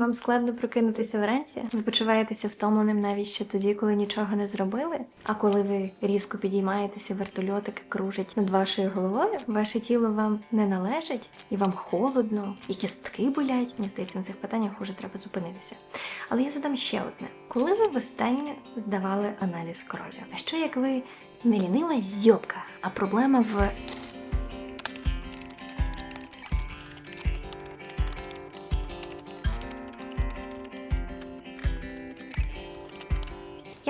Вам складно прокинутися вранці? Ви почуваєтеся втомленим навіть ще тоді, коли нічого не зробили? А коли ви різко підіймаєтеся, вертольотики кружать над вашою головою, ваше тіло вам не належить, і вам холодно, і кістки болять. Мені здається, на цих питаннях вже треба зупинитися. Але я задам ще одне: коли ви востаннє здавали аналіз крові? А що як ви не лінива зьобка, а проблема в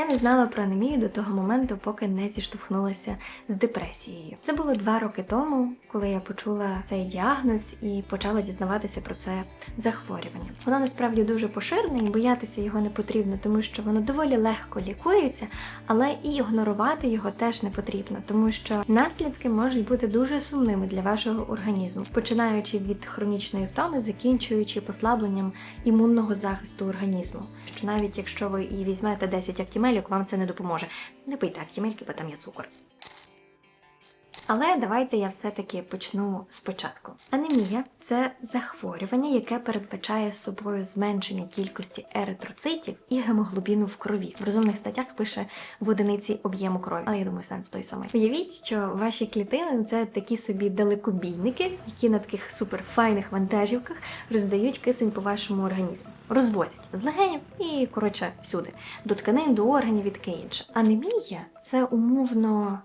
Я не знала про анемію до того моменту, поки не зіштовхнулася з депресією. Це було два роки тому, коли я почула цей діагноз і почала дізнаватися про це захворювання. Воно насправді дуже поширене і боятися його не потрібно, тому що воно доволі легко лікується, але і ігнорувати його теж не потрібно, тому що наслідки можуть бути дуже сумними для вашого організму, починаючи від хронічної втоми, закінчуючи послабленням імунного захисту організму. Що навіть якщо ви і візьмете 10 актімельок, вам це не допоможе. Не пийте актімельки, бо там є цукор. Але давайте я все-таки почну спочатку. Анемія це захворювання, яке передбачає собою зменшення кількості еритроцитів і гемоглобіну в крові. В розумних статтях пише в одиниці об'єму крові, але я думаю, сенс той самий. Уявіть, що ваші клітини це такі собі далекобійники, які на таких суперфайних вантажівках роздають кисень по вашому організму, розвозять з легенів і коротше всюди, до тканин, до органів і таке інше. Анемія це умовно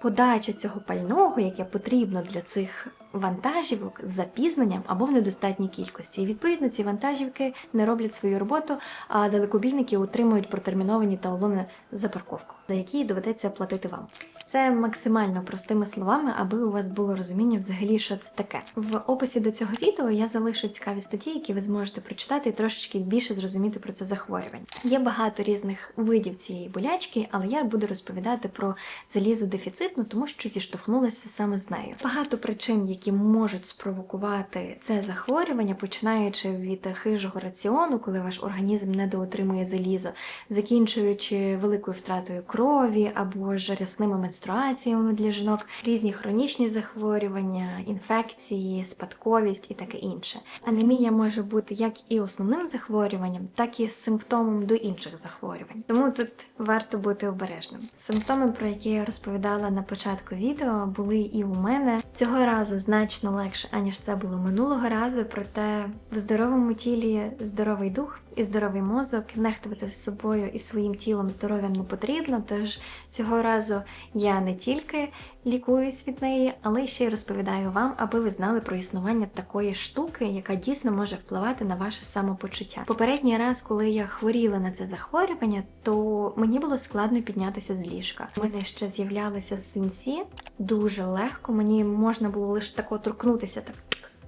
подача цього пального, яке потрібно для цих вантажівок з запізненням або в недостатній кількості. І відповідно ці вантажівки не роблять свою роботу, а далекобійники отримують протерміновані талони за парковку, за які доведеться платити вам. Це максимально простими словами, аби у вас було розуміння взагалі, що це таке. В описі до цього відео я залишу цікаві статті, які ви зможете прочитати і трошечки більше зрозуміти про це захворювання. Є багато різних видів цієї болячки, але я буду розповідати про залізодефіцитну, тому що зіштовхнулася саме з нею. Багато причин, які можуть спровокувати це захворювання, починаючи від хижого раціону, коли ваш організм недоотримує залізо, закінчуючи великою втратою крові або ж рясними менструаціями для жінок, різні хронічні захворювання, інфекції, спадковість і таке інше. Анемія може бути як і основним захворюванням, так і симптомом до інших захворювань. Тому тут варто бути обережним. Симптоми, про які я розповідала на початку відео, були і у мене цього разу значно легше, аніж це було минулого разу. Проте в здоровому тілі здоровий дух і здоровий мозок. Нехтувати собою і своїм тілом здоров'ям не потрібно. Тож цього разу я не тільки лікуюсь від неї, але ще й розповідаю вам, аби ви знали про існування такої штуки, яка дійсно може впливати на ваше самопочуття. Попередній раз, коли я хворіла на це захворювання, то мені було складно піднятися з ліжка. У мене ще з'являлися синці дуже легко. Мені можна було лише тако торкнутися так.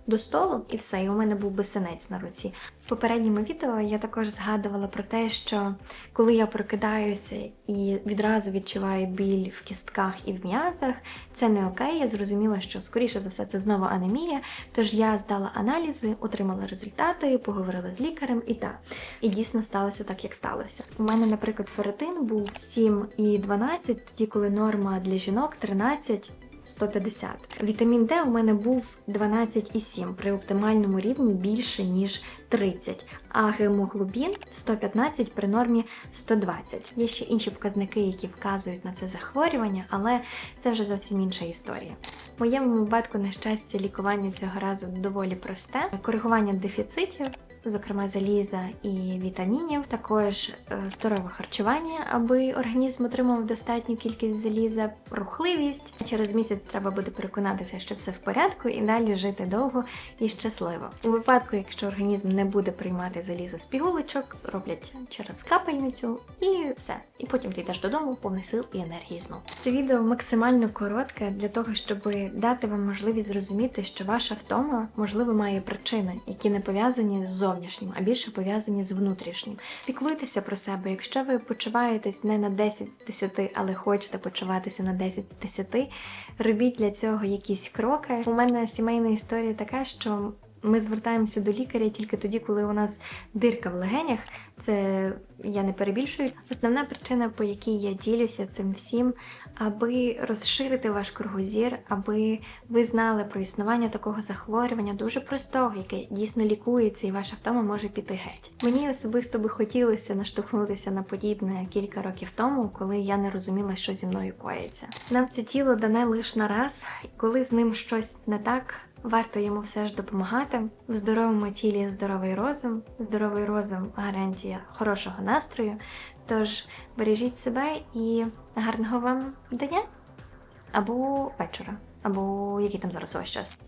До столу і все, і у мене був би синець на руці. В попередньому відео я також згадувала про те, що коли я прокидаюся і відразу відчуваю біль в кістках і в м'язах, це не окей. Я зрозуміла, що скоріше за все це знову анемія. Тож я здала аналізи, отримала результати, поговорила з лікарем і так. І дійсно сталося так, як сталося. У мене, наприклад, ферритин був 7 і 12, тоді коли норма для жінок 13. 150. Вітамін Д у мене був 12,7 при оптимальному рівні більше, ніж 30, а гемоглобін 115 при нормі 120. Є ще інші показники, які вказують на це захворювання, але це вже зовсім інша історія. Моєму випадку, на щастя, лікування цього разу доволі просте. Коригування дефіцитів, зокрема заліза і вітамінів, також е, здорове харчування, аби організм отримав достатню кількість заліза, рухливість. Через місяць треба буде переконатися, що все в порядку, і далі жити довго і щасливо. У випадку, якщо організм не буде приймати залізо з пігулочок, роблять через капельницю і все. І потім ти йдеш додому, повний сил і енергії знов. Це відео максимально коротке для того, щоб дати вам можливість зрозуміти, що ваша втома можливо має причини, які не пов'язані з зовнішнім, а більше пов'язані з внутрішнім. Піклуйтеся про себе. Якщо ви почуваєтесь не на 10 з 10, але хочете почуватися на 10 з 10, робіть для цього якісь кроки. У мене сімейна історія така, що ми звертаємося до лікаря тільки тоді, коли у нас дирка в легенях, Це я не перебільшую. Основна причина, по якій я ділюся цим всім, аби розширити ваш кругозір, аби ви знали про існування такого захворювання, дуже простого, яке дійсно лікується, і ваша втома може піти геть. Мені особисто би хотілося наштовхнутися на подібне кілька років тому, коли я не розуміла, що зі мною коїться. Нам це тіло дане лише на раз, коли з ним щось не так. Варто йому все ж допомагати. В здоровому тілі здоровий розум, здоровий розум гарантія хорошого настрою. Тож бережіть себе і гарного вам дня або вечора, або який там зараз у вас час.